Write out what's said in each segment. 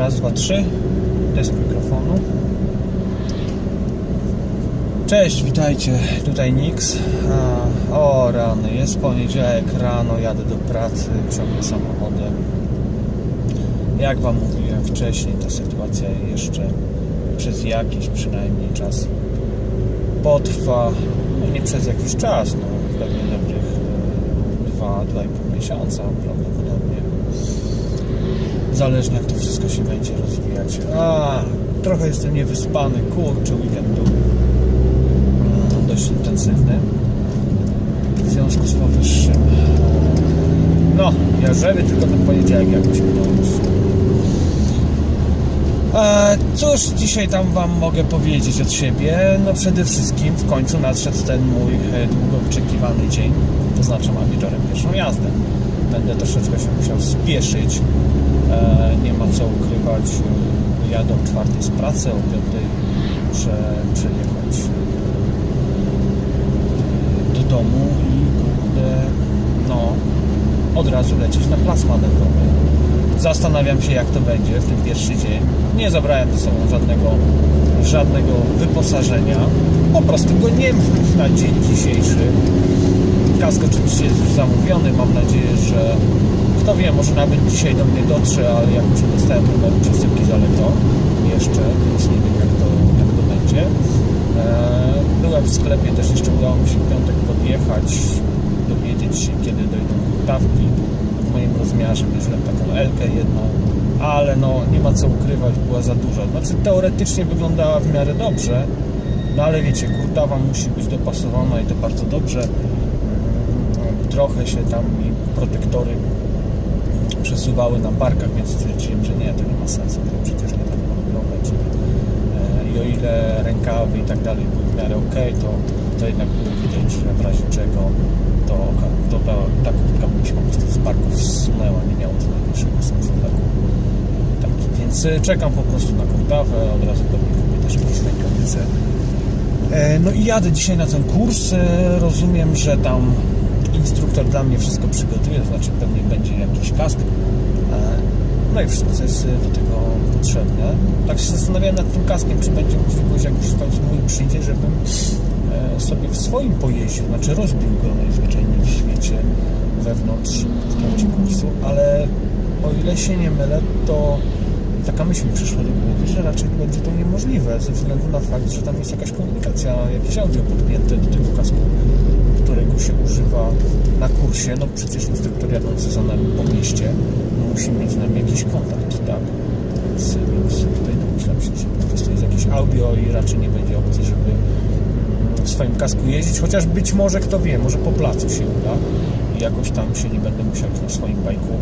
Raz, dwa, trzy. Test mikrofonu. Cześć, witajcie. Tutaj Nix. O rany, jest poniedziałek rano, jadę do pracy, ciągle samochodem. Jak Wam mówiłem wcześniej, ta sytuacja jeszcze przez jakiś przynajmniej czas potrwa. No nie przez jakiś czas, no pewnie dobrych e, i pół miesiąca prawdopodobnie. Zależnie jak to wszystko się będzie rozwijać. A, trochę jestem niewyspany, kurczę, weekend był mm, dość intensywny. W związku z powyższym. No, ja żeby tylko ten poniedziałek jakoś usunął. E, Cóż dzisiaj tam Wam mogę powiedzieć od siebie? No przede wszystkim w końcu nadszedł ten mój e, długo wyczekiwany dzień, to znaczy mam wieczorem pierwszą jazdę. Będę troszeczkę się musiał spieszyć, nie ma co ukrywać. E, Jadę o czwartej z pracy, o piątej muszę przejechać e, do domu i kurde, no od razu lecieć na plac manewrowy. Zastanawiam się, jak to będzie w ten pierwszy dzień. Nie zabrałem ze sobą żadnego, żadnego wyposażenia. Po prostu go nie mam na dzień dzisiejszy. Kask oczywiście jest już zamówiony. Mam nadzieję, że kto wie, może nawet dzisiaj do mnie dotrze, ale jak już dostałem numeru przesyłki z Allegro jeszcze, więc nie wiem, jak to, jak to będzie. Eee, Byłem w sklepie, też jeszcze udało mi się w piątek podjechać, dowiedzieć się, kiedy dojdą hurtawki w moim rozmiarze. Bierzemy taką Elkę jedną, ale no nie ma co ukrywać, była za duża. Znaczy teoretycznie wyglądała w miarę dobrze, no ale wiecie, kurtawa musi być dopasowana i to bardzo dobrze. Mm, Trochę się tam mi protektory przesuwały na barkach, więc stwierdziłem, że nie, to nie ma sensu, to przecież nie tak ma wyglądać. E, I o ile rękawy i tak dalej były w miarę ok, to, to jednak było widać, że w razie czego to, to ta, ta kurtka mi się po prostu z barków zsunęła, nie miało to najmniejszego sensu. Tak? Więc e, czekam po prostu na kurtawę, od razu pewnie kupię też jakieś rękawice. E, No i jadę dzisiaj na ten kurs. Rozumiem, że tam instruktor dla mnie wszystko przygotuje, to znaczy pewnie będzie jakiś kask. E, No i wszystko, co jest do tego potrzebne. Tak się zastanawiałem nad tym kaskiem, czy będzie możliwość, jak już w końcu mój przyjdzie, żebym e, sobie w swoim pojeździe, znaczy rozbił go najzwyczajniej w świecie wewnątrz w trakcie kursu, ale o ile się nie mylę, to taka myśl mi przyszła do głowy, że raczej będzie to niemożliwe ze względu na fakt, że tam jest jakaś komunikacja, jakieś audio podpięte do tego kasku, się używa na kursie. No przecież instruktor jadący za nami po mieście musi mieć z nami jakiś kontakt, tak? Więc, więc tutaj domyślam się, że po prostu jest jakieś audio i raczej nie będzie opcji, żeby w swoim kasku jeździć, chociaż być może, kto wie, może po placu się uda i jakoś tam się nie będę musiał na swoim bajku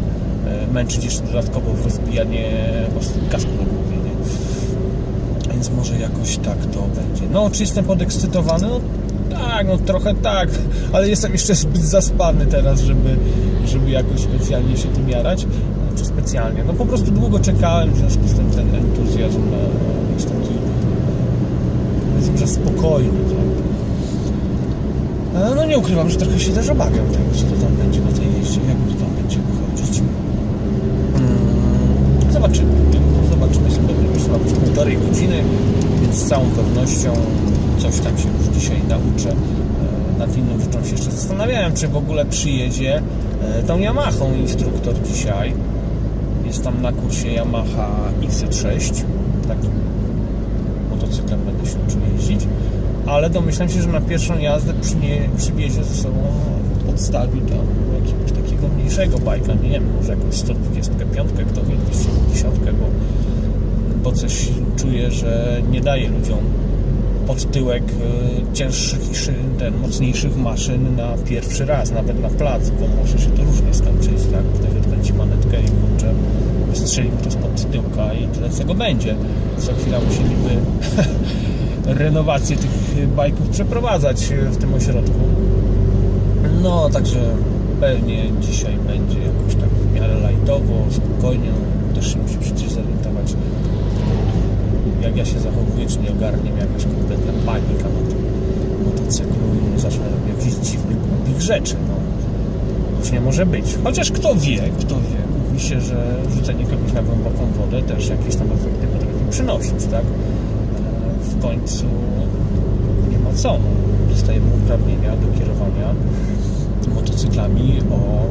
e, męczyć jeszcze dodatkowo w rozbijanie własnego kasku na głowie, nie? Więc może jakoś tak to będzie. No, czy jestem podekscytowany? No tak, no trochę tak, ale jestem jeszcze zbyt zaspany teraz, żeby, żeby jakoś specjalnie się tym jarać. Czy specjalnie? No po prostu długo czekałem, w związku z tym ten entuzjazm jest taki powiedzmy, że spokojny, tak? No nie ukrywam, że trochę się też obawiam tego, co to tam będzie na tej jeździe, jak to tam będzie wychodzić. Mm, Zobaczymy. Zobaczymy sobie, już ma być półtorej godziny, więc z całą pewnością coś tam się już dzisiaj nauczę. Nad inną rzeczą się jeszcze zastanawiałem, czy w ogóle przyjedzie e, tą Yamahą instruktor dzisiaj. Jest tam na kursie Yamaha XZ6, takim motocyklem będę się uczył jeździć, ale domyślam się, że na pierwszą jazdę przynie, przywiezie ze sobą podstawi tam jakiegoś takiego mniejszego bajka, nie wiem, może jakąś 125, kto wie, 250, bo, bo coś czuję, że nie daje ludziom pod tyłek e, cięższych i ten, mocniejszych maszyn na pierwszy raz, nawet na plac, bo może się to różnie skończyć, tak? Ktoś odkręci manetkę i kurczę, wystrzeli mu to spod tyłka i tyle z tego będzie. Co chwila musieliby renowację tych bajków przeprowadzać w tym ośrodku. No, także pewnie dzisiaj będzie jakoś tak w miarę lajtowo, spokojnie. Też się musi jak ja się zachowuję, czy nie ogarnie mnie jakaś kompletna panika na tym motocyklu i zacznę robić jakichś dziwnych, głupich rzeczy. No. Już nie może być. Chociaż kto wie, kto wie. się, że rzucenie kogoś na głęboką wodę też jakieś tam efekty potrafi przynosić, tak? E, W końcu nie ma co. Dostajemy uprawnienia do kierowania motocyklami o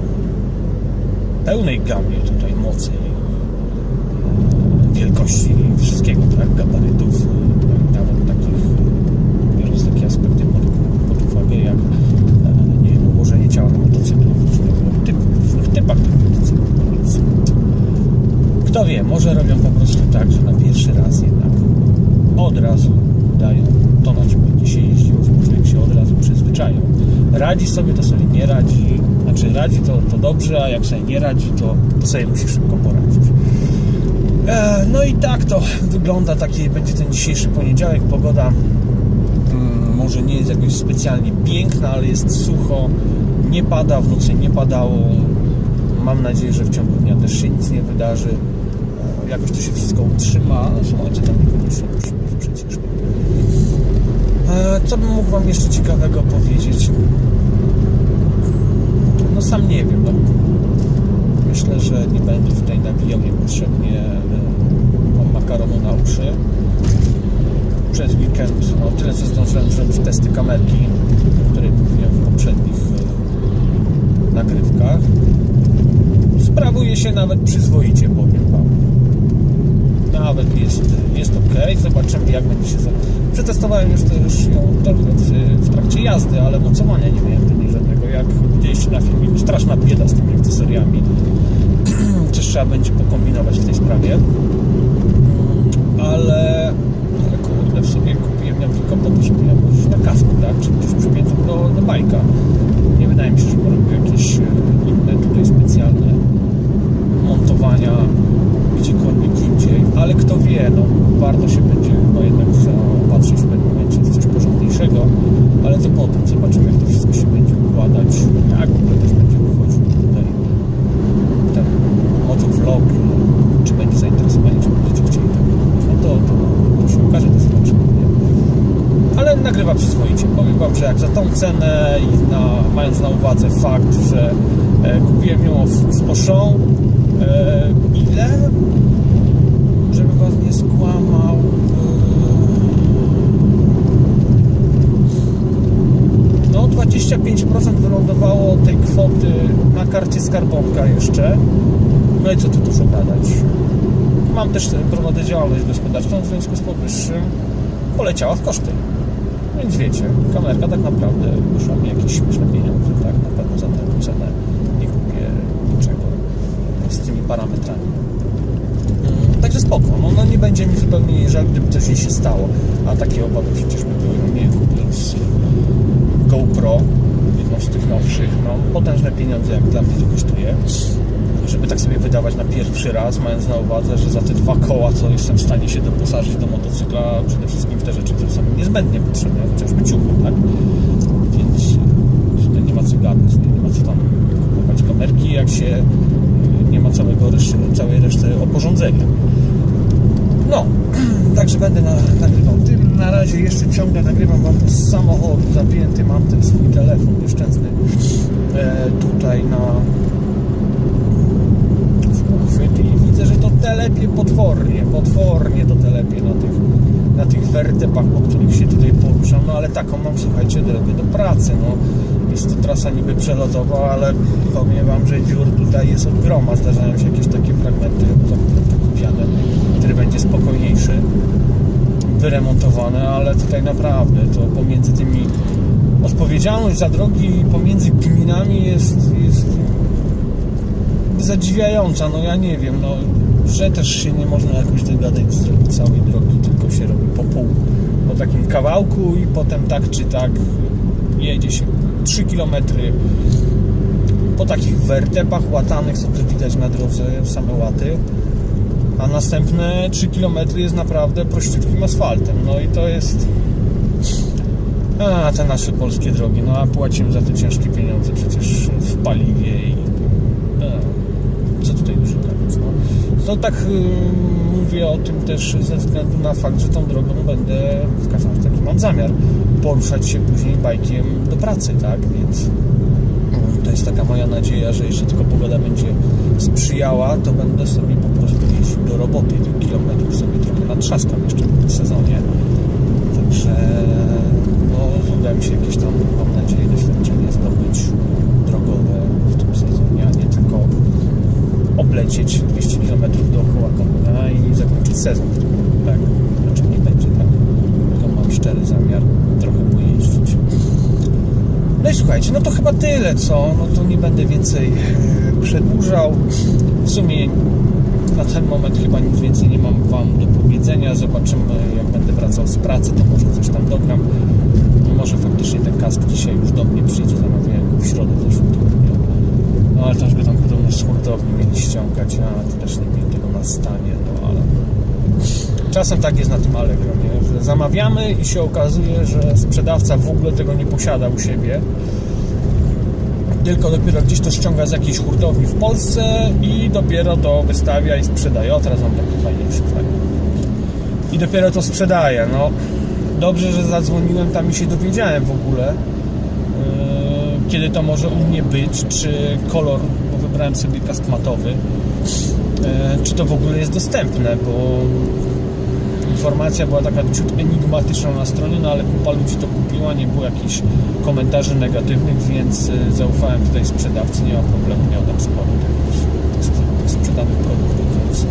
pełnej gamie tutaj mocy wielkości wszystkiego, tak? Gabarytów, no i nawet takich, biorąc takie aspekty pod, pod uwagę, jak e, nie wiem, ułożenie ciała na motocyklu w różnych typach, tych motocyklów. No kto wie, może robią po prostu tak, że na pierwszy raz jednak od razu dają to, na czym będzie się jeździło, żeby człowiek się od razu przyzwyczaił. Radzi sobie, to sobie nie radzi, znaczy radzi to, to dobrze, a jak sobie nie radzi, to, to sobie musi szybko poradzić. E, No i tak to wygląda, taki będzie ten dzisiejszy poniedziałek. Pogoda mm, może nie jest jakoś specjalnie piękna, ale jest sucho, nie pada, w nocy nie padało. Mam nadzieję, że w ciągu dnia też się nic nie wydarzy. E, Jakoś to się wszystko utrzyma. Słońce tam być przecież. E, Co bym mógł Wam jeszcze ciekawego powiedzieć? No sam nie wiem. No. Myślę, że nie będę tutaj nawijał niepotrzebnie e, na uszy. Przez weekend no, tyle co zdążyłem zrobić testy kamerki, o której mówiłem w poprzednich e, nagrywkach. Sprawuje się nawet przyzwoicie, powiem Wam. Nawet jest, jest ok. Zobaczymy jak będzie się. Przetestowałem już też ją trochę w, trakcie jazdy, ale mocowania nie miałem do niej żadnego. Jak widzieliście na filmiku, straszna bieda z tymi akcesoriami. Coś trzeba będzie pokombinować w tej sprawie. Mm, Ale, ale kurde, w sobie kupiłem ją tylko po to, żeby ją włożyć na kasku, tak? Czy gdzieś przypiętą do, do bajka. Nie wydaje mi się, że robił jakieś e, inne tutaj specjalne montowania gdziekolwiek indziej, ale kto wie, no warto się będzie chyba jednak zaopatrzyć w pewnym momencie w coś porządniejszego, ale to potem zobaczymy jak to wszystko się będzie układać, jak w ogóle też będzie wychodził tutaj ten motovlog, czy będzie zainteresowanie, czy będziecie chcieli tak robić, no to, to, to się ukaże, to zobaczymy, nie? ale przyzwoicie. Powiem Wam, że jak za tą cenę i na, mając na uwadze fakt, że e, kupiłem ją w Auchan, e, ile? Żeby Was nie skłamał. E, no 25% wylądowało tej kwoty na karcie skarbonka jeszcze. No i co tu dużo gadać. Mam też prowadzę działalność gospodarczą, w związku z powyższym poleciała w koszty. Więc wiecie, kamerka tak naprawdę wyszła mi jakieś śmieszne pieniądze, tak? Na pewno za tę cenę nie kupię niczego z tymi parametrami. Mm, Także spoko, no, no nie będzie mi zupełnie żal, gdyby coś jej się stało. A takie obawy przecież by były, nie kupując GoPro, jedną z tych nowszych, no potężne pieniądze jak dla mnie to kosztuje żeby tak sobie wydawać na pierwszy raz, mając na uwadze, że za te dwa koła, co jestem w stanie się doposażyć do motocykla, przede wszystkim w te rzeczy, które są niezbędnie potrzebne, chociażby ciuchy, tak? Więc tutaj nie ma co gadać, nie, ma co tam kupować kamerki, jak się y, nie ma całego reszty, całej reszty oporządzenia. No, także będę na, nagrywał tym. Na razie jeszcze ciągle nagrywam Wam z samochodu, zapięty mam ten swój telefon nieszczęsny e, tutaj na i widzę, że to telepie potwornie, potwornie to telepie na tych, na tych wertepach, po których się tutaj poruszam, no ale taką mam, słuchajcie, drogę do pracy, no. Jest to trasa niby przelotowa, ale powiem Wam, że dziur tutaj jest od groma, zdarzają się jakieś takie fragmenty, kupiane, który będzie spokojniejszy, wyremontowany, ale tutaj naprawdę to pomiędzy tymi odpowiedzialność za drogi pomiędzy gminami jest, jest zadziwiająca, no ja nie wiem, no, że też się nie można jakoś dogadać zrobić całej drogi, tylko się robi po pół, po takim kawałku i potem tak czy tak jedzie się 3 km po takich wertepach łatanych, co tu widać na drodze, same łaty, a następne 3 km jest naprawdę prościutkim asfaltem, no i to jest a, te nasze polskie drogi, no a płacimy za te ciężkie pieniądze przecież w paliwie i co tutaj dużo gadać, no. To tak y, mówię o tym też ze względu na fakt, że tą drogą będę, w każdym razie taki mam zamiar, poruszać się później bajkiem do pracy, tak, więc To jest taka moja nadzieja, że jeśli tylko pogoda będzie sprzyjała, to będę sobie po prostu jeździł do roboty. Tych kilometrów sobie trochę natrzaskam jeszcze w sezonie. Także no, uda mi się jakieś tam, mam nadzieję, doświadczenie zdobyć drogowe w tym sezonie, a nie tylko oblecieć 200 km dookoła Konina i zakończyć sezon. Tak, znaczy nie będzie tak. Tylko mam szczery zamiar trochę pojeździć. No i słuchajcie, no to chyba tyle, co? No to nie będę więcej e, przedłużał. W sumie na ten moment chyba nic więcej nie mam Wam do powiedzenia. Zobaczymy, jak będę wracał z pracy, to może coś tam dogram. Może faktycznie ten kask dzisiaj już do mnie przyjdzie, zamawiałem go w środę w zeszłym tygodniu. No ale też go tam z hurtowni mieli ściągać, a to też nie mieli tego na stanie, no ale... Czasem tak jest na tym Allegro, nie? że zamawiamy i się okazuje, że sprzedawca w ogóle tego nie posiada u siebie, tylko dopiero gdzieś to ściąga z jakiejś hurtowni w Polsce i dopiero to wystawia i sprzedaje. O, teraz mam taki fajniejszy fragment. I dopiero to sprzedaje. No, dobrze, że zadzwoniłem tam i się dowiedziałem w ogóle, yy, kiedy to może u mnie być, czy kolor, wybrałem sobie kask matowy, yy, czy to w ogóle jest dostępne, bo informacja była taka ciut enigmatyczna na stronie, no ale kupa ludzi to kupiła, nie było jakichś komentarzy negatywnych, więc y, zaufałem tutaj sprzedawcy, nie ma problemu, miał tam sporo tych sprzedanych produktów, więc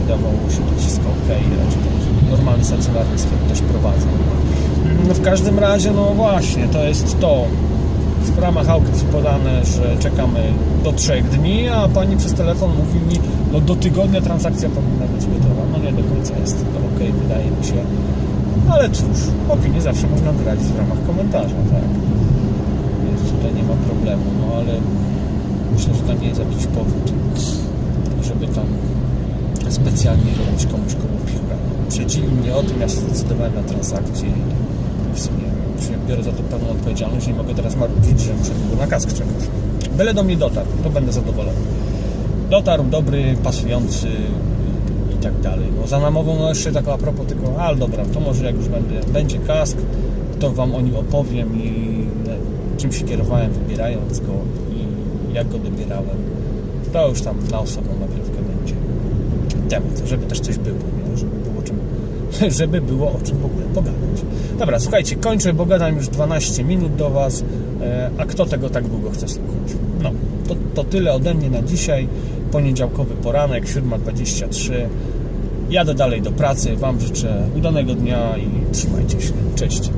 wydawało się to wszystko ok, raczej normalny, stacjonarny sklep też prowadzą. No w każdym razie, no właśnie, to jest to. W ramach aukcji podane, że czekamy do trzech dni, a pani przez telefon mówi mi, no do tygodnia transakcja powinna być gotowa. No nie do końca jest to ok, wydaje mi się. Ale cóż, opinię zawsze można wyrazić w ramach komentarza, tak. Więc tutaj nie ma problemu, no ale myślę, że to nie jest jakiś powód, żeby tam specjalnie robić komuś komu pióra. Przedzili mnie o tym, ja się zdecydowałem na transakcję w sumie biorę za to pełną odpowiedzialność, nie mogę teraz marudzić, że muszę długo na kask czekać. Byle do mnie dotarł, to będę zadowolony. Dotarł, dobry, pasujący i tak dalej. Bo za namową no jeszcze taka a propos tylko, ale dobra, to może jak już będę, będzie kask, to Wam o nim opowiem i e, czym się kierowałem wybierając go i jak go dobierałem. To już tam na osobną nagrywkę będzie temat, żeby też coś było, nie? żeby było o czym w ogóle pogadać. Dobra, słuchajcie, kończę, bo gadam już 12 minut do Was, e, a kto tego tak długo chce słuchać? No, to, to tyle ode mnie na dzisiaj. Poniedziałkowy poranek, 7.23. Jadę dalej do pracy. Wam życzę udanego dnia i trzymajcie się. Cześć.